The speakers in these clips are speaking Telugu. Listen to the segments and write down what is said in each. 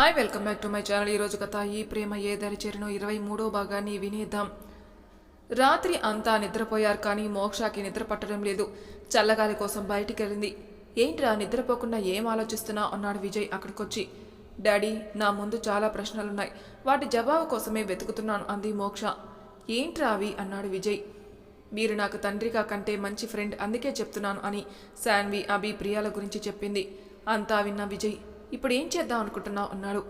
Hi welcome back to my channel ఈరోజు కథ ఈ ప్రేమ ఏ దరి చేరినో ఇరవై మూడో భాగాన్ని వినేద్దాం. రాత్రి అంతా నిద్రపోయారు కానీ మోక్షాకి నిద్ర పట్టడం లేదు. చల్లగాలి కోసం బయటికి వెళ్ళింది ఏంట్రా నిద్రపోకుండా ఏం ఆలోచిస్తున్నా అన్నాడు విజయ్ అక్కడికొచ్చి. డాడీ నా ముందు చాలా ప్రశ్నలున్నాయి. వాటి జవాబు కోసమే వెతుకుతున్నాను అంది మోక్ష. ఏంట్రా అవి? అన్నాడు విజయ్. మీరు నాకు తండ్రిగా కంటే మంచి ఫ్రెండ్ అందుకే చెప్తున్నాను అని శాన్వి అభి ప్రియాల గురించి చెప్పింది. అంతా విన్న విజయ్. ఇప్పుడు ఏం చేద్దాం అనుకుంటున్నావు అన్నాడు.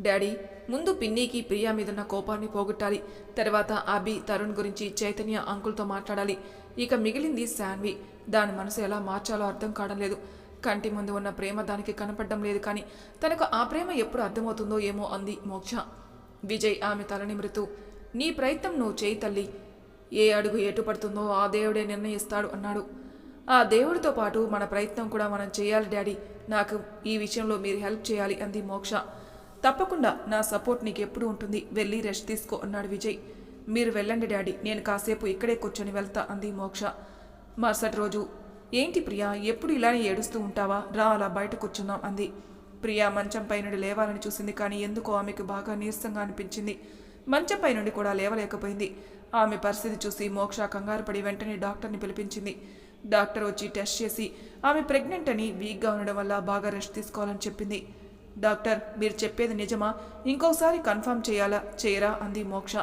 డాడీ ముందు పిన్నికి ప్రియా మీదున్న కోపాన్ని పోగొట్టాలి. తర్వాత అభి తరుణ్ గురించి చైతన్య అంకుల్తో మాట్లాడాలి. ఇక మిగిలింది శాన్వి. దాని మనసు ఎలా మార్చాలో అర్థం కావడం లేదు. కంటి ముందు ఉన్న ప్రేమ దానికి కనపడడం లేదు కానీ తనకు ఆ ప్రేమ ఎప్పుడు అర్థమవుతుందో ఏమో అంది మోక్ష. విజయ్ ఆమె తల మృతు నీ ప్రయత్నం నువ్వు చేయి తల్లి. ఏ అడుగు ఎటు పడుతుందో ఆ దేవుడే నిర్ణయిస్తాడు అన్నాడు. ఆ దేవుడితో పాటు మన ప్రయత్నం కూడా మనం చేయాలి డాడీ. నాకు ఈ విషయంలో మీరు హెల్ప్ చేయాలి అంది మోక్ష. తప్పకుండా నా సపోర్ట్ నీకు ఎప్పుడు ఉంటుంది. వెళ్ళి రెస్ట్ తీసుకో అన్నాడు విజయ్. మీరు వెళ్ళండి డాడీ. నేను కాసేపు ఇక్కడే కూర్చొని వెళ్తా అంది మోక్ష. మరుసటి రోజు ఏంటి ప్రియా ఎప్పుడు ఇలానే ఏడుస్తూ ఉంటావా? రా అలా బయట కూర్చున్నాం అంది. ప్రియా మంచంపై నుండి లేవాలని చూసింది కానీ ఎందుకో ఆమెకు బాగా నీరసంగా అనిపించింది. మంచంపై నుండి కూడా లేవలేకపోయింది. ఆమె పరిస్థితి చూసి మోక్ష కంగారు పడి వెంటనే డాక్టర్ని పిలిపించింది. డాక్టర్ వచ్చి టెస్ట్ చేసి ఆమె ప్రెగ్నెంట్ అని వీక్గా ఉండడం వల్ల బాగా రెస్ట్ తీసుకోవాలని చెప్పింది. డాక్టర్ మీరు చెప్పేది నిజమా? ఇంకోసారి కన్ఫర్మ్ చేయాలా? చేయరా? అంది మోక్ష.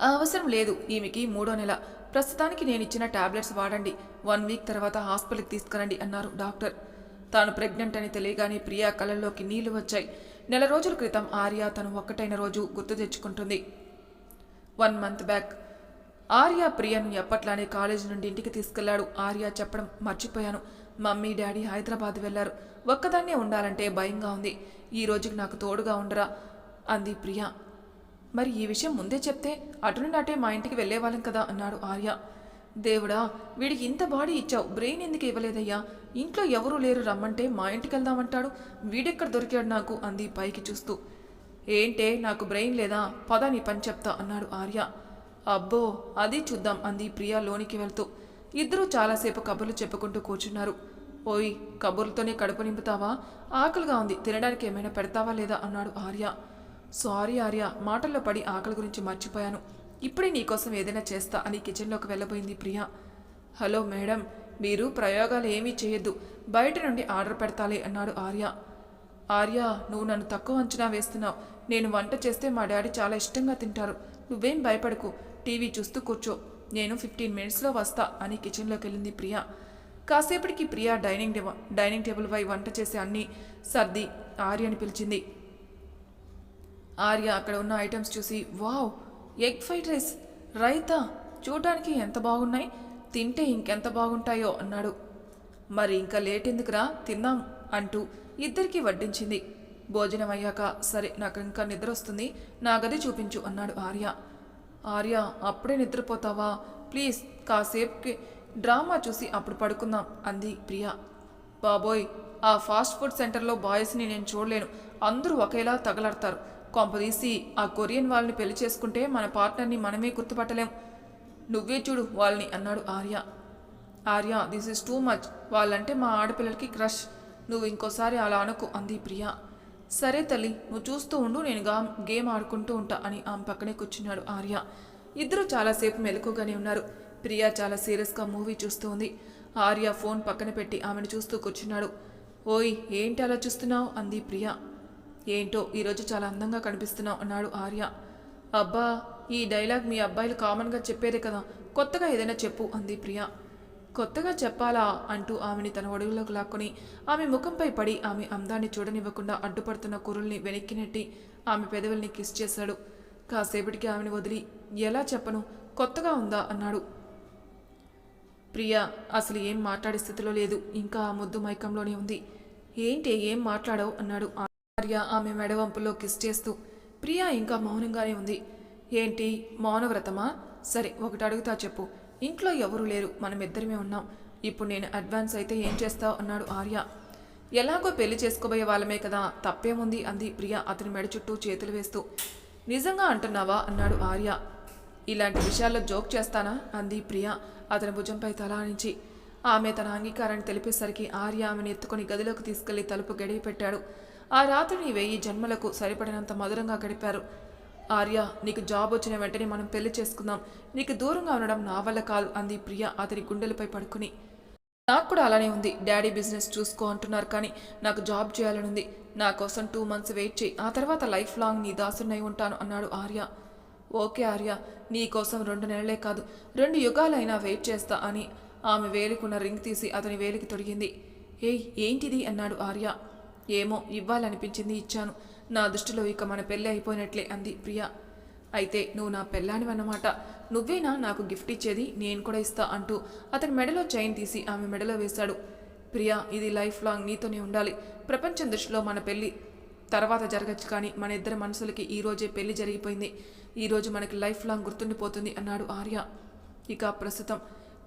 అవసరం లేదు ఈమెకి మూడో నెల. ప్రస్తుతానికి నేను ఇచ్చిన టాబ్లెట్స్ వాడండి. వన్ వీక్ తర్వాత హాస్పిటల్కి తీసుకురండి అన్నారు డాక్టర్. తాను ప్రెగ్నెంట్ అని తెలియగానే ప్రియా కళ్ళల్లోకి నీళ్ళు వచ్చాయి. నెల రోజుల క్రితం ఆర్య తను ఒక్కటైన రోజు గుర్తు తెచ్చుకుంటుంది. One month back. ఆర్య ప్రియను ఎప్పట్లానే కాలేజీ నుండి ఇంటికి తీసుకెళ్ళాడు. ఆర్య చెప్పడం మర్చిపోయాను. మమ్మీ డాడీ హైదరాబాద్ వెళ్ళారు ఒక్కదాన్నే ఉండాలంటే భయంగా ఉంది. ఈ రోజుకి నాకు తోడుగా ఉండరా? అంది ప్రియా. మరి ఈ విషయం ముందే చెప్తే అటు నుండి అటే మా ఇంటికి వెళ్ళేవాళ్ళం కదా అన్నాడు ఆర్య. దేవుడా వీడికి ఇంత బాడీ ఇచ్చావు. బ్రెయిన్ ఎందుకు ఇవ్వలేదయ్యా? ఇంట్లో ఎవరూ లేరు రమ్మంటే మా ఇంటికి వెళ్దామంటాడు. వీడెక్కడ దొరికాడు నాకు? అంది పైకి చూస్తూ. ఏంటే నాకు బ్రెయిన్ లేదా? పద నీ పని చెప్తా అన్నాడు ఆర్య. అబ్బో అది చూద్దాం అంది ప్రియా లోనికి వెళ్తూ. ఇద్దరూ చాలాసేపు కబుర్లు చెప్పుకుంటూ కూర్చున్నారు. ఓయ్ కబుర్లతోనే కడుపు నింపుతావా? ఆకలిగా ఉంది తినడానికి ఏమైనా పెడతావా లేదా? అన్నాడు ఆర్య. సారీ ఆర్య మాటల్లో పడి ఆకలి గురించి మర్చిపోయాను. ఇప్పుడే నీకోసం ఏదైనా చేస్తా అని కిచెన్లోకి వెళ్ళబోయింది ప్రియా. హలో మేడం మీరు ప్రయోగాలు ఏమీ చేయొద్దు బయట నుండి ఆర్డర్ పెడతాలే అన్నాడు ఆర్య. ఆర్య నువ్వు నన్ను తక్కువ అంచనా వేస్తున్నావు. నేను వంట చేస్తే మా డాడీ చాలా ఇష్టంగా తింటారు. నువ్వేం భయపడకు టీవీ చూస్తూ కూర్చో. నేను ఫిఫ్టీన్ మినిట్స్లో వస్తా అని కిచెన్లోకి వెళ్ళింది ప్రియా. కాసేపటికి ప్రియా డైనింగ్ టేబుల్ డైనింగ్ టేబుల్పై వంట చేసే అన్ని సర్ది ఆర్యని పిలిచింది. ఆర్య అక్కడ ఉన్న ఐటమ్స్ చూసి wow egg fried rice raita చూడటానికి ఎంత బాగున్నాయి? తింటే ఇంకెంత బాగుంటాయో అన్నాడు. మరి ఇంకా లేట్ ఎందుకురా? తిందాం అంటూ ఇద్దరికి వడ్డించింది. భోజనం అయ్యాక సరే నాకు ఇంకా నిద్ర వస్తుంది నా గది చూపించు అన్నాడు ఆర్య. ఆర్య అప్పుడే నిద్రపోతావా? ప్లీజ్ కాసేపుకి. డ్రామా చూసి అప్పుడు పడుకుందాం అంది ప్రియా. బాబోయ్ ఆ ఫాస్ట్ ఫుడ్ సెంటర్లో బాయ్స్ని నేను చూడలేను. అందరూ ఒకేలా తగలడతారు. కొంపదీసి ఆ కొరియన్ వాళ్ళని పెళ్ళి చేసుకుంటే మన పార్ట్నర్ని మనమే గుర్తుపట్టలేం. నువ్వే చూడు వాళ్ళని అన్నాడు Arya. Arya this is too much. వాళ్ళంటే మా ఆడపిల్లలకి క్రష్. నువ్వు ఇంకోసారి అలా అనుకు అంది ప్రియా. సరే తల్లి నువ్వు చూస్తూ ఉండు నేను గా గేమ్ ఆడుకుంటూ ఉంటా అని ఆమె పక్కనే కూర్చున్నాడు ఆర్య. ఇద్దరు చాలాసేపు మెలకుగానే ఉన్నారు. ప్రియా చాలా సీరియస్గా మూవీ చూస్తూ ఉంది ఆర్య ఫోన్ పక్కన పెట్టి ఆమెను చూస్తూ కూర్చున్నాడు. ఓయ్ ఏంటి అలా చూస్తున్నావు? అంది ప్రియా. ఏంటో ఈరోజు చాలా అందంగా కనిపిస్తున్నావు అన్నాడు ఆర్య. అబ్బా ఈ డైలాగ్ మీ అబ్బాయిలు కామన్గా చెప్పేదే కదా. కొత్తగా ఏదైనా చెప్పు అంది ప్రియా. కొత్తగా చెప్పాలా అంటూ ఆమెని తన ఒడుగులోకి లాక్కొని ఆమె ముఖంపై పడి ఆమె అందాన్ని చూడనివ్వకుండా అడ్డుపడుతున్న కురుల్ని వెనక్కి నెట్టి ఆమె పెదవుల్ని కిస్ చేశాడు. కాసేపటికి ఆమెను వదిలి ఎలా చెప్పను? కొత్తగా ఉందా? అన్నాడు. ప్రియా అసలు ఏం మాట్లాడే స్థితిలో లేదు. ఇంకా ఆ ముద్దు మైకంలోనే ఉంది. ఏంటి? ఏం మాట్లాడావు? అన్నాడు ఆర్య ఆమె మెడవంపులో కిస్ చేస్తూ. ప్రియా ఇంకా మౌనంగానే ఉంది. ఏంటి? మౌనవ్రతమా? సరే ఒకటి అడుగుతా చెప్పు. ఇంట్లో ఎవరూ లేరు మనం ఇద్దరమే ఉన్నాం. ఇప్పుడు నేను అడ్వాన్స్ అయితే ఏం చేస్తావు? అన్నాడు ఆర్య. ఎలాగో పెళ్ళి చేసుకోబోయే వాళ్ళమే కదా తప్పేముంది? అంది ప్రియ అతని మెడ చుట్టూ చేతులు వేస్తూ. నిజంగా అంటున్నావా? అన్నాడు ఆర్య. ఇలాంటి విషయాల్లో జోక్ చేస్తానా? అంది ప్రియా అతని భుజంపై తలానించి ఆమె తన అంగీకారాన్ని తెలిపేసరికి ఆర్య ఆమెను ఎత్తుకొని గదిలోకి తీసుకెళ్ళి తలుపు గడియ పెట్టాడు ఆ రాత్రిని వెయ్యి జన్మలకు సరిపడినంత మధురంగా గడిపారు. ఆర్య నీకు జాబ్ వచ్చిన వెంటనే మనం పెళ్ళి చేసుకుందాం. నీకు దూరంగా ఉండడం నా వల్ల కాదు అంది ప్రియ అతని గుండెలపై పడుకుని. నాకు కూడా అలానే ఉంది. డాడీ బిజినెస్ చూసుకో అంటున్నారు కానీ నాకు జాబ్ చేయాలని ఉంది నా కోసం టూ మంత్స్ వెయిట్ చేయి. ఆ తర్వాత లైఫ్ లాంగ్ నీ దాసునై ఉంటాను అన్నాడు ఆర్య. ఓకే ఆర్య నీ కోసం రెండు నెలలే కాదు. రెండు యుగాలైనా వెయిట్ చేస్తా అని ఆమె వేలికున్న రింగ్ తీసి అతని వేలికి తొడిగింది. ఏయ్ ఏంటిది? అన్నాడు ఆర్య. ఏమో ఇవ్వాలనిపించింది ఇచ్చాను. నా దృష్టిలో ఇక మన పెళ్ళి అయిపోయినట్లే అంది ప్రియా. అయితే నువ్వు నా పెళ్ళానివన్నమాట. నువ్వేనా నాకు గిఫ్ట్ ఇచ్చేది? నేను కూడా ఇస్తా అంటూ అతని మెడలో చైన్ తీసి ఆమె మెడలో వేశాడు. ప్రియా ఇది లైఫ్ లాంగ్ నీతోనే ఉండాలి. ప్రపంచం దృష్టిలో మన పెళ్ళి తర్వాత జరగచ్చు కానీ మన ఇద్దరి మనసులకి ఈరోజే పెళ్ళి జరిగిపోయింది. ఈరోజు మనకి లైఫ్ లాంగ్ గుర్తుండిపోతుంది అన్నాడు ఆర్య. ఇక ప్రస్తుతం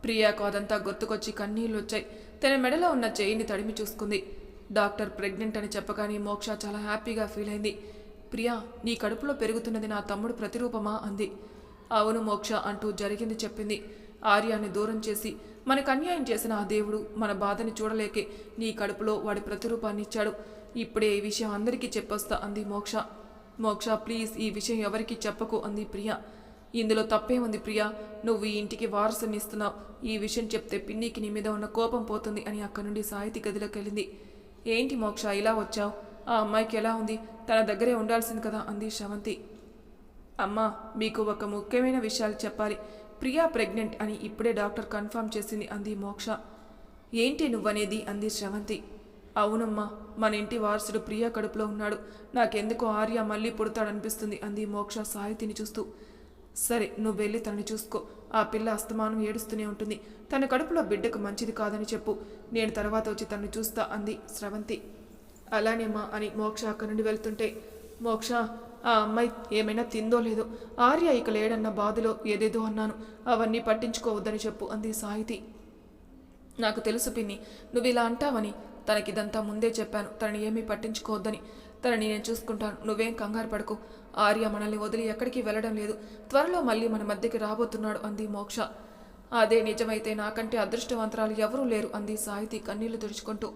ప్రియాకు అదంతా గుర్తుకొచ్చి కన్నీళ్ళు వచ్చాయి తన మెడలో ఉన్న చేయిని తడిమి చూసుకుంది. డాక్టర్ ప్రెగ్నెంట్ అని చెప్పగానే మోక్ష చాలా హ్యాపీగా ఫీల్ అయింది. ప్రియా నీ కడుపులో పెరుగుతున్నది నా తమ్ముడు ప్రతిరూపమా? అంది. అవును మోక్ష అంటూ జరిగింది చెప్పింది. ఆర్యాన్ని దూరం చేసి మనకు అన్యాయం చేసిన ఆ దేవుడు మన బాధని చూడలేకే నీ కడుపులో వాడి ప్రతిరూపాన్ని ఇచ్చాడు. ఇప్పుడే ఈ విషయం అందరికీ చెప్పొస్తా అంది మోక్ష. మోక్ష ప్లీజ్ ఈ విషయం ఎవరికీ చెప్పకు అంది ప్రియా. ఇందులో తప్పే ఉంది ప్రియా? నువ్వు ఈ ఇంటికి వారసుని ఇస్తున్నావు ఈ విషయం చెప్తే పిన్నికి నీ మీద ఉన్న కోపం పోతుంది అని అక్కడి నుండి సాహితీ గదిలోకి వెళ్ళింది. ఏంటి మోక్ష ఇలా వచ్చావు? ఆ అమ్మాయికి ఎలా ఉంది? తన దగ్గరే ఉండాల్సింది కదా అంది శవంతి అమ్మా మీకు ఒక ముఖ్యమైన విషయాలు చెప్పాలి. ప్రియా ప్రెగ్నెంట్ అని ఇప్పుడే డాక్టర్ కన్ఫర్మ్ చేసింది అంది మోక్ష. ఏంటి నువ్వనేది? అంది శ్రవంతి. అవునమ్మా మన ఇంటి వారసుడు ప్రియా కడుపులో ఉన్నాడు. నాకెందుకో ఆర్య మళ్ళీ పుడతాడనిపిస్తుంది అంది మోక్ష సాహితిని చూస్తూ. సరే నువ్వు వెళ్ళి తనని చూసుకో. ఆ పిల్ల అస్తమానం ఏడుస్తూనే ఉంటుంది. తన కడుపులో బిడ్డకు మంచిది కాదని చెప్పు. నేను తర్వాత వచ్చి తను చూస్తా అంది స్రవంతి. అలానేమా అని మోక్ష అక్కడి నుండి వెళ్తుంటే మోక్ష ఆ అమ్మాయి ఏమైనా తిందో లేదో ఆర్య ఇక లేడన్న బాధలో ఏదేదో అన్నాను. అవన్నీ పట్టించుకోవద్దని చెప్పు అంది సాహితి. నాకు తెలుసు పిన్ని నువ్వు ఇలా అంటావని తనకిదంతా ముందే చెప్పాను. తనని ఏమీ పట్టించుకోవద్దని. తనని నేను చూసుకుంటాను. నువ్వేం కంగారు పడకు. ఆర్య మనల్ని వదిలి ఎక్కడికి వెళ్ళడం లేదు. త్వరలో మళ్ళీ మన మధ్యకి రాబోతున్నాడు అంది మోక్ష. అదే నిజమైతే నాకంటే అదృష్టవంతరాలు ఎవరూ లేరు అంది సాహితీ కన్నీళ్ళు తుడుచుకుంటూ.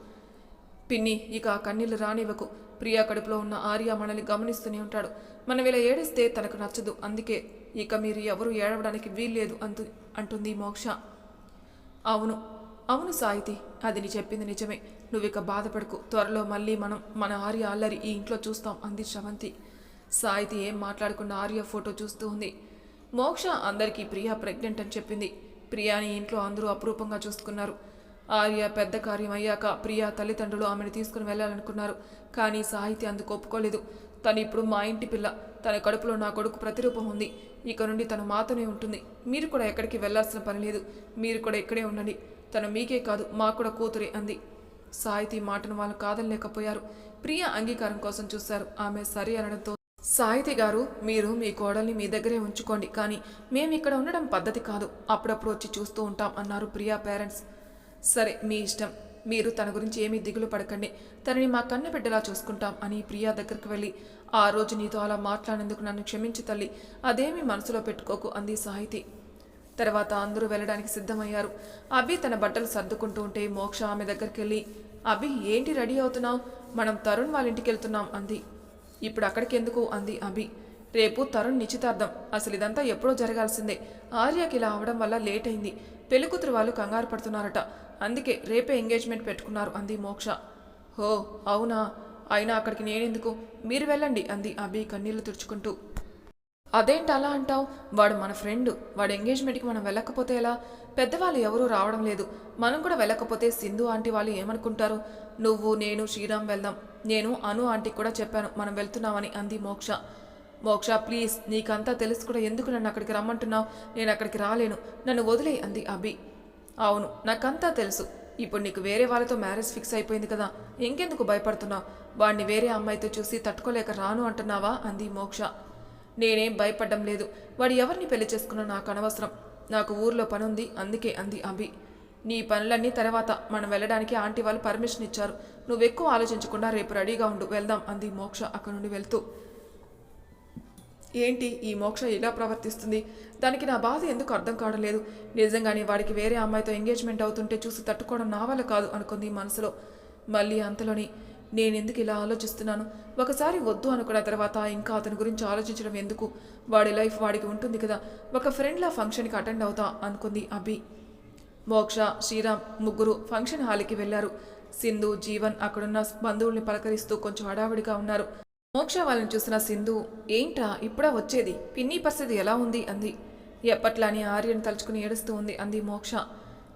పిన్ని ఇక ఆ కన్నీళ్ళు రానివ్వకు. ప్రియా కడుపులో ఉన్న ఆర్య మనల్ని గమనిస్తూనే ఉంటాడు. మనం ఇలా ఏడిస్తే తనకు నచ్చదు. అందుకే ఇక మీరు ఎవరు ఏడవడానికి వీల్లేదు అంటు అంటుంది మోక్ష. అవును అవును సాయితి అది నీ చెప్పింది నిజమే. నువ్వు ఇక బాధపడకు. త్వరలో మళ్ళీ మనం మన ఆర్య అల్లరి ఈ ఇంట్లో చూస్తాం అంది శ్రవంతి. సాయితి ఏం మాట్లాడుకున్న ఆర్య ఫోటో చూస్తూ ఉంది. మోక్ష అందరికీ ప్రియా ప్రెగ్నెంట్ అని చెప్పింది. ప్రియాని ఇంట్లో అందరూ అపురూపంగా చూసుకున్నారు. ఆర్య పెద్ద కార్యం అయ్యాక ప్రియా తల్లిదండ్రులు ఆమెను తీసుకుని వెళ్ళాలనుకున్నారు. కానీ సాహితి అందుకు ఒప్పుకోలేదు. తను ఇప్పుడు మా ఇంటి పిల్ల. తన కడుపులో నా కొడుకు ప్రతిరూపం ఉంది. ఇక నుండి తను మాతోనే ఉంటుంది. మీరు కూడా ఎక్కడికి వెళ్ళాల్సిన పని లేదు. మీరు కూడా ఇక్కడే ఉండండి. తను మీకే కాదు మాకు కూడా కూతురే అంది. సాహితి మాటను వాళ్ళు కాదనలేకపోయారు. ప్రియ అంగీకారం కోసం చూశారు. ఆమె సరి అనడంతో సాహితి గారు మీరు మీ కోడల్ని మీ దగ్గరే ఉంచుకోండి కానీ మేము ఇక్కడ ఉండడం పద్ధతి కాదు. అప్పుడప్పుడు వచ్చి చూస్తూ ఉంటాం అన్నారు ప్రియా పేరెంట్స్. సరే మీ ఇష్టం. మీరు తన గురించి ఏమీ దిగులు పడకండి. తనని మా కన్న బిడ్డలా చూసుకుంటాం అని ప్రియా దగ్గరికి వెళ్ళి ఆ రోజు నీతో అలా మాట్లాడినందుకు నన్ను క్షమించి తల్లి. అదేమీ మనసులో పెట్టుకోకు అంది సాహితి. తర్వాత అందరూ వెళ్ళడానికి సిద్ధమయ్యారు. అభి తన బట్టలు సర్దుకుంటూ ఉంటే మోక్ష ఆమె దగ్గరికి వెళ్ళి అభి ఏంటి రెడీ అవుతున్నావు? మనం తరుణ్ వాళ్ళ ఇంటికి వెళ్తున్నాం అంది. ఇప్పుడు అక్కడికెందుకు? అంది అభి. రేపు తరుణ్ నిశ్చితార్థం. అసలు ఇదంతా ఎప్పుడో జరగాల్సిందే. ఆర్యకి ఇలా అవడం వల్ల లేట్ అయింది పెళ్ళికూతురు వాళ్ళు కంగారు పడుతున్నారట. అందుకే రేపే ఎంగేజ్మెంట్ పెట్టుకున్నారు అంది మోక్ష. హో అవునా? అయినా అక్కడికి నేనెందుకు? మీరు వెళ్ళండి అంది అభి కన్నీళ్ళు తుడుచుకుంటూ. అదేంటి అలా అంటావు? వాడు మన ఫ్రెండ్. వాడు ఎంగేజ్మెంట్కి మనం వెళ్ళకపోతే ఎలా? పెద్దవాళ్ళు ఎవరూ రావడం లేదు. మనం కూడా వెళ్ళకపోతే సింధు ఆంటీ వాళ్ళు ఏమనుకుంటారు? నువ్వు నేను శ్రీరామ్ వెళ్దాం. నేను అను ఆంటీకి కూడా చెప్పాను. మనం వెళ్తున్నామని అంది మోక్ష. మోక్ష ప్లీజ్ నీకంతా తెలుసు కూడా. ఎందుకు నన్ను అక్కడికి రమ్మంటున్నావు? నేను అక్కడికి రాలేను. నన్ను వదిలే అంది అభి. అవును నాకంతా తెలుసు. ఇప్పుడు నీకు వేరే వాళ్ళతో మ్యారేజ్ ఫిక్స్ అయిపోయింది కదా. ఇంకెందుకు భయపడుతున్నావు? వాడిని వేరే అమ్మాయితో చూసి తట్టుకోలేక రాను అంటున్నావా? అంది మోక్ష. నేనేం భయపడ్డం లేదు. వాడు ఎవరిని పెళ్ళి చేసుకున్నా నాకు అనవసరం. నాకు ఊర్లో పనుంది. అందుకే అంది అభి నీ పనులన్నీ తర్వాత. మనం వెళ్ళడానికి ఆంటీ వాళ్ళు పర్మిషన్ ఇచ్చారు. నువ్వు ఎక్కువ ఆలోచించకుండా రేపు రెడీగా ఉండు. వెళ్దాం అంది మోక్ష అక్కడి నుండి వెళ్తూ. ఏంటి? ఈ మోక్ష ఇలా ప్రవర్తిస్తుంది? దానికి నా బాధ ఎందుకు అర్థం కావడం లేదు. నిజంగానే వాడికి వేరే అమ్మాయితో ఎంగేజ్మెంట్ అవుతుంటే చూసి తట్టుకోవడం నా వల్ల కాదు అనుకుంది మనసులో. మళ్ళీ అంతలోని నేనెందుకు ఇలా ఆలోచిస్తున్నాను? ఒకసారి వద్దు అనుకున్న తర్వాత ఇంకా అతని గురించి ఆలోచించడం ఎందుకు? వాడి లైఫ్ వాడికి ఉంటుంది కదా. ఒక ఫ్రెండ్లా ఫంక్షన్కి అటెండ్ అవుతా అనుకుంది అభి. మోక్ష శ్రీరామ్ ముగ్గురు ఫంక్షన్ హాల్కి వెళ్ళారు సింధు జీవన్ అక్కడున్న బంధువుల్ని పలకరిస్తూ కొంచెం హడావిడిగా ఉన్నారు. మోక్ష వాళ్ళని చూసిన సింధు ఏంటా ఇప్పుడా వచ్చేది? పిన్ని పరిస్థితి ఎలా ఉంది? అంది. ఎప్పట్లాని ఆర్యను తలుచుకుని ఏడుస్తూ ఉంది అంది మోక్ష.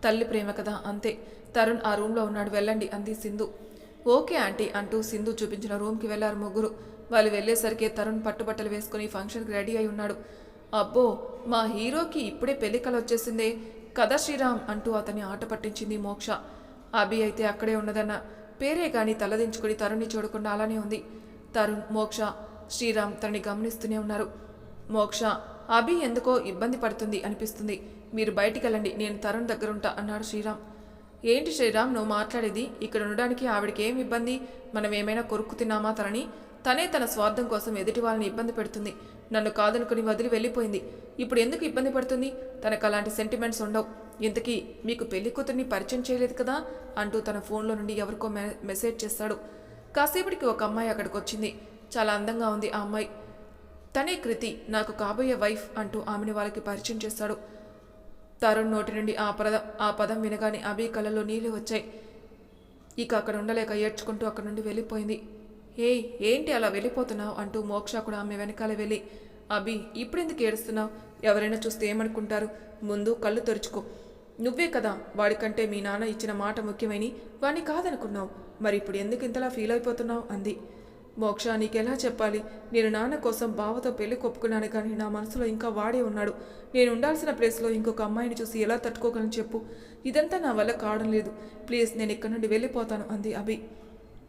తల్లి ప్రేమ కదా అంతే. తరుణ్ ఆ రూమ్లో ఉన్నాడు వెళ్ళండి అంది సింధు. ఓకే ఆంటీ అంటూ సింధు చూపించిన రూమ్కి వెళ్ళారు ముగ్గురు. వాళ్ళు వెళ్ళేసరికి తరుణ్ పట్టుబట్టలు వేసుకుని ఫంక్షన్కి రెడీ అయి ఉన్నాడు. అబ్బో మా హీరోకి ఇప్పుడే పెళ్ళి వచ్చేసిందే. కదా శ్రీరామ్ అంటూ అతన్ని ఆట పట్టించింది మోక్ష. అభి అయితే అక్కడే ఉన్నదన్న. పేరే కానీ తలదించుకుని తరుణ్ని చూడకుండా అలానే ఉంది. తరుణ్ మోక్ష శ్రీరామ్ తనని గమనిస్తూనే ఉన్నారు. మోక్ష అభి ఎందుకో ఇబ్బంది పడుతుంది అనిపిస్తుంది. మీరు బయటికి వెళ్ళండి నేను తరుణ్ దగ్గరుంటా అన్నాడు శ్రీరామ్. ఏంటి శ్రీరామ్ నువ్వు మాట్లాడేది? ఇక్కడ ఉండడానికి ఆవిడకి ఏం ఇబ్బంది? మనం ఏమైనా కొరుక్కు తిన్నామా తనని? తనే తన స్వార్థం కోసం ఎదుటి వాళ్ళని ఇబ్బంది పెడుతుంది. నన్ను కాదనుకుని వదిలి వెళ్ళిపోయింది. ఇప్పుడు ఎందుకు ఇబ్బంది పడుతుంది? తనకు అలాంటి సెంటిమెంట్స్ ఉండవు. ఇంతకీ మీకు పెళ్ళి కూతుర్ని పరిచయం చేయలేదు కదా? అంటూ తన ఫోన్లో నుండి ఎవరికో మె మెసేజ్ చేస్తాడు. కాసేపటికి ఒక అమ్మాయి అక్కడికి వచ్చింది. చాలా అందంగా ఉంది ఆ అమ్మాయి. తనే కృతి నాకు కాబోయే వైఫ్ అంటూ ఆమెను వాళ్ళకి పరిచయం చేస్తాడు. తరుణ్ నోటి నుండి ఆ పదం ఆ పదం వినగానే అభి కళ్ళలో నీళ్ళు వచ్చాయి. ఇక అక్కడ ఉండలేక ఏడ్చుకుంటూ అక్కడ నుండి వెళ్ళిపోయింది. ఏయ్ ఏంటి అలా వెళ్ళిపోతున్నావు? అంటూ మోక్ష కూడా ఆమె వెనకాల వెళ్ళి అభి ఇప్పుడెందుకు ఏడుస్తున్నావు? ఎవరైనా చూస్తే ఏమనుకుంటారు? ముందు కళ్ళు తెరుచుకో. నువ్వే కదా వాడికంటే మీ నాన్న ఇచ్చిన మాట ముఖ్యమని వాణ్ణి కాదనుకున్నావు. మరి ఇప్పుడు ఎందుకు ఇంతలా ఫీల్ అయిపోతున్నావు? అంది. మోక్ష నీకెలా చెప్పాలి? నేను నాన్న కోసం బావతో పెళ్ళి కొప్పుకున్నాను కానీ నా మనసులో ఇంకా వాడే ఉన్నాడు. నేను ఉండాల్సిన ప్లేస్లో ఇంకొక అమ్మాయిని చూసి ఎలా తట్టుకోగలను చెప్పు? ఇదంతా నా వల్ల కావడం లేదు. ప్లీజ్ నేను ఇక్కడి నుండి వెళ్ళిపోతాను అంది అభి.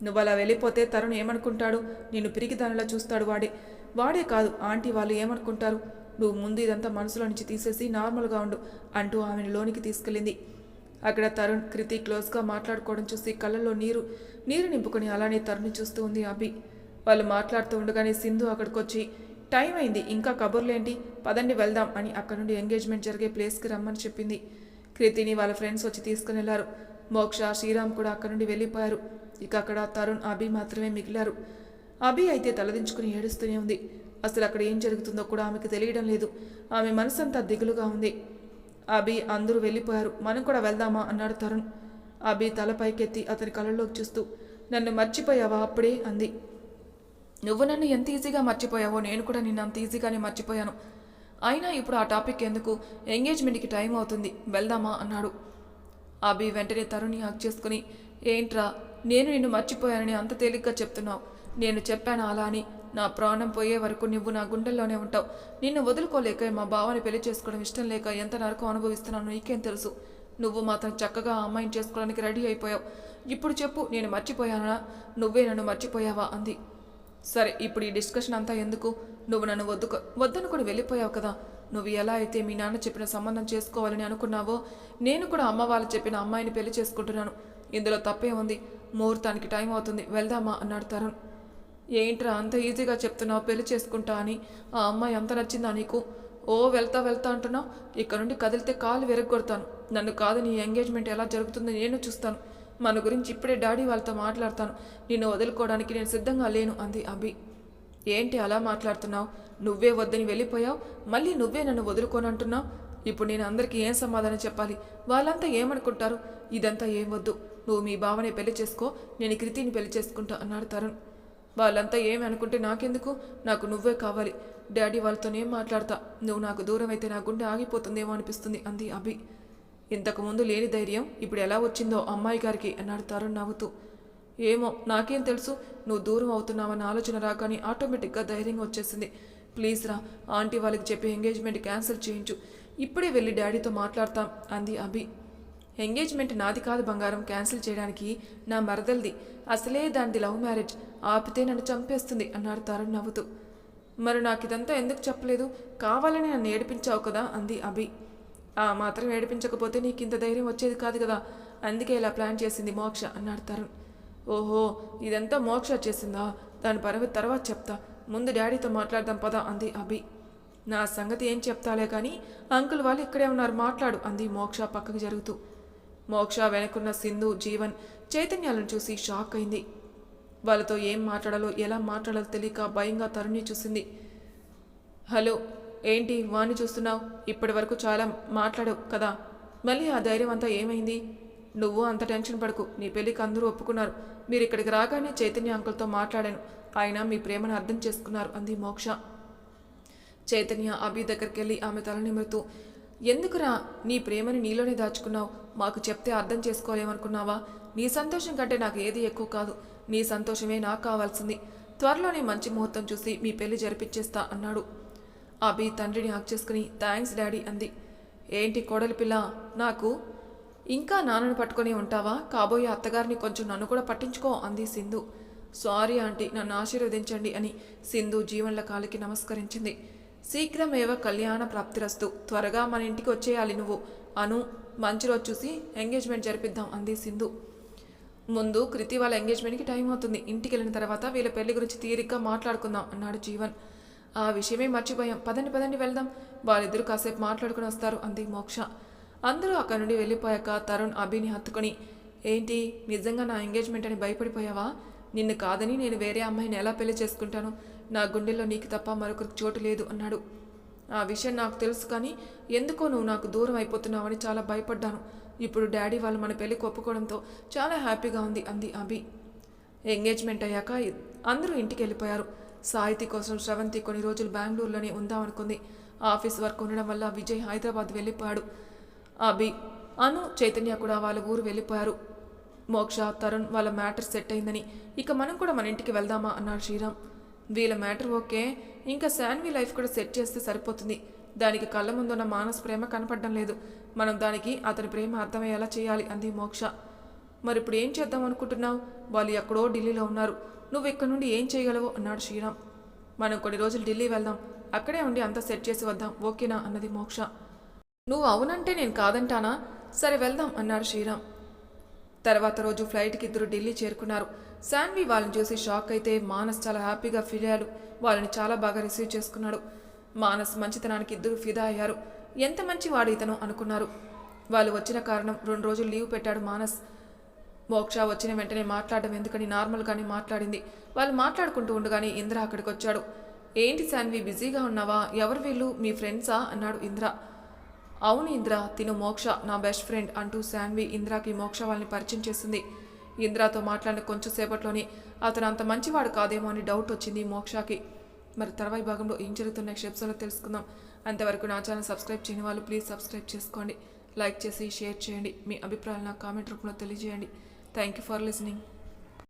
నువ్వు అలా వెళ్ళిపోతే తరుణ్ ఏమనుకుంటాడు? నేను పిరికిదానిలా చూస్తాడు వాడే. వాడే కాదు ఆంటీ వాళ్ళు ఏమనుకుంటారు? నువ్వు ముందు ఇదంతా మనసులో నుంచి తీసేసి నార్మల్గా ఉండు అంటూ ఆమెను లోనికి తీసుకెళ్ళింది. అక్కడ తరుణ్ కృతి క్లోజ్గా మాట్లాడుకోవడం చూసి కళ్ళల్లో నీరు నీరు నింపుకొని అలానే తరుణ్ చూస్తూ ఉంది అభి. వాళ్ళు మాట్లాడుతూ ఉండగానే సింధు అక్కడికి వచ్చి టైం అయింది ఇంకా కబుర్లేంటి? పదండి వెళ్దాం అని అక్కడ నుండి ఎంగేజ్మెంట్ జరిగే ప్లేస్కి రమ్మని చెప్పింది. కృతిని వాళ్ళ ఫ్రెండ్స్ వచ్చి తీసుకుని వెళ్ళారు మోక్ష శ్రీరామ్ కూడా అక్కడ నుండి వెళ్ళిపోయారు. ఇక అక్కడ తరుణ్ అభి మాత్రమే మిగిలారు. అభి అయితే తలదించుకుని ఏడుస్తూనే ఉంది. అసలు అక్కడ ఏం జరుగుతుందో కూడా ఆమెకు తెలియడం లేదు. ఆమె మనసంతా దిగులుగా ఉంది. అభి అందరూ వెళ్ళిపోయారు. మనం కూడా వెళ్దామా? అన్నాడు తరుణ్. అభి తల పైకెత్తి అతని కళ్ళలోకి చూస్తూ నన్ను మర్చిపోయావా? అప్పుడే అంది. నువ్వు నన్ను ఎంత ఈజీగా మర్చిపోయావో నేను కూడా నిన్ను అంత ఈజీగానే మర్చిపోయాను. అయినా ఇప్పుడు ఆ టాపిక్ ఎందుకు? ఎంగేజ్మెంట్కి టైం అవుతుంది. వెళ్దామా? అన్నాడు. అభి వెంటనే తరుణి హక్ చేసుకుని ఏంట్రా నేను నిన్ను మర్చిపోయానని అంత తేలిగ్గా చెప్తున్నావు. నేను చెప్పాను అలా అని? నా ప్రాణం పోయే వరకు నువ్వు నా గుండెల్లోనే ఉంటావు. నిన్ను వదులుకోలేక మా బావని పెళ్ళి చేసుకోవడం ఇష్టం లేక ఎంత నరకం అనుభవిస్తున్నానో నీకేం తెలుసు. నువ్వు మాత్రం చక్కగా ఆ అమ్మాయిని చేసుకోవడానికి రెడీ అయిపోయావు. ఇప్పుడు చెప్పు నేను మర్చిపోయానా? నువ్వే నన్ను మర్చిపోయావా? అంది. సరే ఇప్పుడు ఈ డిస్కషన్ అంతా ఎందుకు? నువ్వు నన్ను వద్దు కూడా వెళ్ళిపోయావు కదా. నువ్వు ఎలా అయితే మీ నాన్న చెప్పిన సంబంధం చేసుకోవాలని అనుకున్నావో నేను కూడా అమ్మ వాళ్ళు చెప్పిన అమ్మాయిని పెళ్ళి చేసుకుంటున్నాను. ఇందులో తప్పే ఉంది. ముహూర్తానికి టైం అవుతుంది. వెళ్దామా? అన్నాడు తరుణ్. ఏంట్రా అంత ఈజీగా చెప్తున్నావు? పెళ్ళి చేసుకుంటా అని. ఆ అమ్మాయి అంత నచ్చిందా నీకు? ఓ వెళ్తా వెళ్తా అంటున్నావు? ఇక్కడ నుండి కదిలితే కాలు విరగొడతాను నన్ను కాదు నీ ఎంగేజ్మెంట్ ఎలా జరుగుతుందో నేను చూస్తాను. మన గురించి ఇప్పుడే డాడీ వాళ్ళతో మాట్లాడతాను. నిన్ను వదులుకోవడానికి నేను సిద్ధంగా లేను అంది అభి. ఏంటి అలా మాట్లాడుతున్నావు? నువ్వే వద్దని వెళ్ళిపోయావు? మళ్ళీ నువ్వే నన్ను వదులుకోనంటున్నావు? ఇప్పుడు నేను అందరికీ ఏం సమాధానం చెప్పాలి? వాళ్ళంతా ఏమనుకుంటారు? ఇదంతా ఏం వద్దు. నువ్వు మీ బావనే పెళ్ళి చేసుకో నేను కృతిని పెళ్ళి చేసుకుంటా అన్నాడు తరుణ్. వాళ్ళంతా ఏమి అనుకుంటే నాకెందుకు? నాకు నువ్వే కావాలి. డాడీ వాళ్ళతోనేం మాట్లాడతా? నువ్వు నాకు దూరం అయితే నా గుండె ఆగిపోతుందేమో అనిపిస్తుంది అంది అభి. ఇంతకుముందు లేని ధైర్యం ఇప్పుడు ఎలా వచ్చిందో అమ్మాయి గారికి అన్నాడు తరుణ్ నవ్వుతూ. ఏమో నాకేం తెలుసు నువ్వు దూరం అవుతున్నావన్న ఆలోచన రాగానే ఆటోమేటిక్గా ధైర్యం వచ్చేసింది. ప్లీజ్ రా ఆంటీ వాళ్ళకి చెప్పి ఎంగేజ్మెంట్ క్యాన్సిల్ చేయించు. ఇప్పుడే వెళ్ళి డాడీతో మాట్లాడతాం అంది అభి. ఎంగేజ్మెంట్ నాది కాదు బంగారం క్యాన్సిల్ చేయడానికి నా మరదల్ది. అసలే దానిది లవ్ మ్యారేజ్ ఆపితే నన్ను చంపేస్తుంది అన్నాడు తరుణ్ నవ్వుతూ. మరి నాకు ఇదంతా ఎందుకు చెప్పలేదు? కావాలని నన్ను ఏడిపించావు కదా అంది అభి. ఆ మాత్రం ఏడిపించకపోతే నీకు ఇంత ధైర్యం వచ్చేది కాదు కదా. అందుకే ఇలా ప్లాన్ చేసింది మోక్ష అన్నాడు తరుణ్. ఓహో ఇదంతా మోక్ష చేసిందా? దాని పరవ తర్వాత చెప్తా. ముందు డాడీతో మాట్లాడదాం పదా అంది అభి. నా సంగతి ఏం చెప్తాలే కానీ అంకుల్ వాళ్ళు ఇక్కడే ఉన్నారు మాట్లాడు అంది మోక్ష పక్కకు జరుగుతూ. మోక్ష వెనకున్న సింధు జీవన్ చైతన్యాలను చూసి షాక్ అయింది. వాళ్ళతో ఏం మాట్లాడాలో ఎలా మాట్లాడాలో తెలియక భయంగా తరుణి చూసింది. హలో ఏంటి వాణ్ణి చూస్తున్నావు? ఇప్పటి వరకు చాలా మాట్లాడవు కదా. మళ్ళీ ఆ ధైర్యం అంతా ఏమైంది? నువ్వు అంత టెన్షన్ పడకు. నీ పెళ్ళికి అందరూ ఒప్పుకున్నారు. మీరు ఇక్కడికి రాగానే చైతన్య అంకుల్తో మాట్లాడాను. ఆయన మీ ప్రేమను అర్థం చేసుకున్నారు అంది మోక్ష. చైతన్య అభి దగ్గరికి వెళ్ళి ఆమె తల నిమురుతూ ఎందుకురా నీ ప్రేమని నీలోనే దాచుకున్నావు? మాకు చెప్తే అర్థం చేసుకోలేమనుకున్నావా? నీ సంతోషం కంటే నాకు ఏది ఎక్కువ కాదు. నీ సంతోషమే నాకు కావాల్సింది. త్వరలోనే మంచి ముహూర్తం చూసి మీ పెళ్ళి జరిపించేస్తా అన్నాడు. అభి తండ్రిని హక్ చేసుకుని థ్యాంక్స్ డాడీ అంది. ఏంటి కోడలి పిల్ల నాకు ఇంకా నాన్నను పట్టుకొని ఉంటావా? కాబోయే అత్తగారిని కొంచెం నన్ను కూడా పట్టించుకో అంది సింధు. సారీ ఆంటీ నన్ను ఆశీర్వదించండి అని సింధు జీవన్ల కాలికి నమస్కరించింది. శీఘ్రమేవ కళ్యాణ ప్రాప్తిరస్తు. త్వరగా మన ఇంటికి వచ్చేయాలి నువ్వు. అను మంచి రోజు చూసి ఎంగేజ్మెంట్ జరిపిద్దాం అంది సింధు. ముందు కృతి వాళ్ళ ఎంగేజ్మెంట్కి టైం అవుతుంది. ఇంటికి వెళ్ళిన తర్వాత వీళ్ళ పెళ్ళి గురించి తీరిగ్గా మాట్లాడుకుందాం అన్నాడు జీవన్. ఆ విషయమే మర్చిపోయాం. పదండి పదండి వెళ్దాం. వాళ్ళిద్దరూ కాసేపు మాట్లాడుకుని వస్తారు. అంది మోక్ష. అందరూ అక్కడి నుండి వెళ్ళిపోయాక తరుణ్ అభిని హత్తుకొని ఏంటి నిజంగా నా ఎంగేజ్మెంట్ అని భయపడిపోయావా? నిన్ను కాదని నేను వేరే అమ్మాయిని ఎలా పెళ్ళి చేసుకుంటాను? నా గుండెల్లో నీకు తప్ప మరొకరికి చోటు లేదు అన్నాడు. ఆ విషయం నాకు తెలుసు కానీ ఎందుకో నువ్వు నాకు దూరం అయిపోతున్నావని చాలా భయపడ్డాను. ఇప్పుడు డాడీ వాళ్ళు మన పెళ్ళి ఒప్పుకోవడంతో చాలా హ్యాపీగా ఉంది అంది అభి. ఎంగేజ్మెంట్ అయ్యాక అందరూ ఇంటికి వెళ్ళిపోయారు. సాహితీ కోసం శ్రవంతి కొన్ని రోజులు బెంగళూరులోనే ఉందామనుకుంది. ఆఫీస్ వర్క్ ఉండడం వల్ల విజయ్ హైదరాబాద్ వెళ్ళిపోయాడు. అభి అను చైతన్య కూడా వాళ్ళ ఊరు వెళ్ళిపోయారు. మోక్ష తరుణ్ వాళ్ళ మ్యాటర్ సెట్ అయిందని ఇక మనం కూడా మన ఇంటికి వెళ్దామా అన్నాడు శ్రీరామ్. వీళ్ళ మ్యాటర్ ఓకే ఇంకా శాన్వి లైఫ్ కూడా సెట్ చేస్తే సరిపోతుంది. దానికి కళ్ళ ముందున్న మానస్ ప్రేమ కనపడడం లేదు. మనం దానికి అతని ప్రేమ అర్థమయ్యేలా చేయాలి అంది మోక్ష. మరి ఇప్పుడు ఏం చేద్దాం అనుకుంటున్నావు? వాళ్ళు ఎక్కడో ఢిల్లీలో ఉన్నారు. నువ్వు ఇక్కడ నుండి ఏం చేయగలవు? అన్నాడు శ్రీరామ్. మనం కొన్ని రోజులు ఢిల్లీ వెళ్దాం. అక్కడే ఉండి అంతా సెట్ చేసి వద్దాం. ఓకేనా? అన్నది మోక్ష. నువ్వు అవునంటే నేను కాదంటానా? సరే వెళ్దాం అన్నాడు శ్రీరామ్. తర్వాత రోజు ఫ్లైట్కి ఇద్దరు ఢిల్లీ చేరుకున్నారు. శాన్వి వాళ్ళని చూసి షాక్ అయితే మానస్ చాలా హ్యాపీగా ఫీల్ అయ్యాడు. వాళ్ళని చాలా బాగా రిసీవ్ చేసుకున్నాడు. మానస్ మంచితనానికి ఇద్దరు ఫిదా అయ్యారు. ఎంత మంచి వాడు ఇతను అనుకున్నారు. వాళ్ళు వచ్చిన కారణం రెండు రోజులు లీవ్ పెట్టాడు మానస్. మోక్ష వచ్చిన వెంటనే మాట్లాడడం ఎందుకని నార్మల్గానే మాట్లాడింది. వాళ్ళు మాట్లాడుకుంటూ ఉండగానే ఇంద్ర అక్కడికి వచ్చాడు ఏంటి శాన్వి బిజీగా ఉన్నావా? ఎవరు వీళ్ళు? మీ ఫ్రెండ్సా? అన్నాడు ఇంద్ర. అవును ఇంద్ర తిను మోక్ష నా బెస్ట్ ఫ్రెండ్ అంటూ శాన్వి ఇంద్రాకి మోక్ష వాళ్ళని పరిచయం చేసింది. ఇంద్రాతో మాట్లాడిన కొంచెం సేపట్లోనే అతను అంత మంచివాడు కాదేమో అని డౌట్ వచ్చింది మోక్షకి. మరి తర్వాయి భాగంలో ఏం జరుగుతున్న నెక్స్ట్ ఎపిసోడ్లో తెలుసుకుందాం. అంతవరకు నా ఛానల్ సబ్స్క్రైబ్ చేయని వాళ్ళు ప్లీజ్ సబ్స్క్రైబ్ చేసుకోండి. లైక్ చేసి షేర్ చేయండి. మీ అభిప్రాయాలను కామెంట్ రూపంలో తెలియజేయండి. Thank you for listening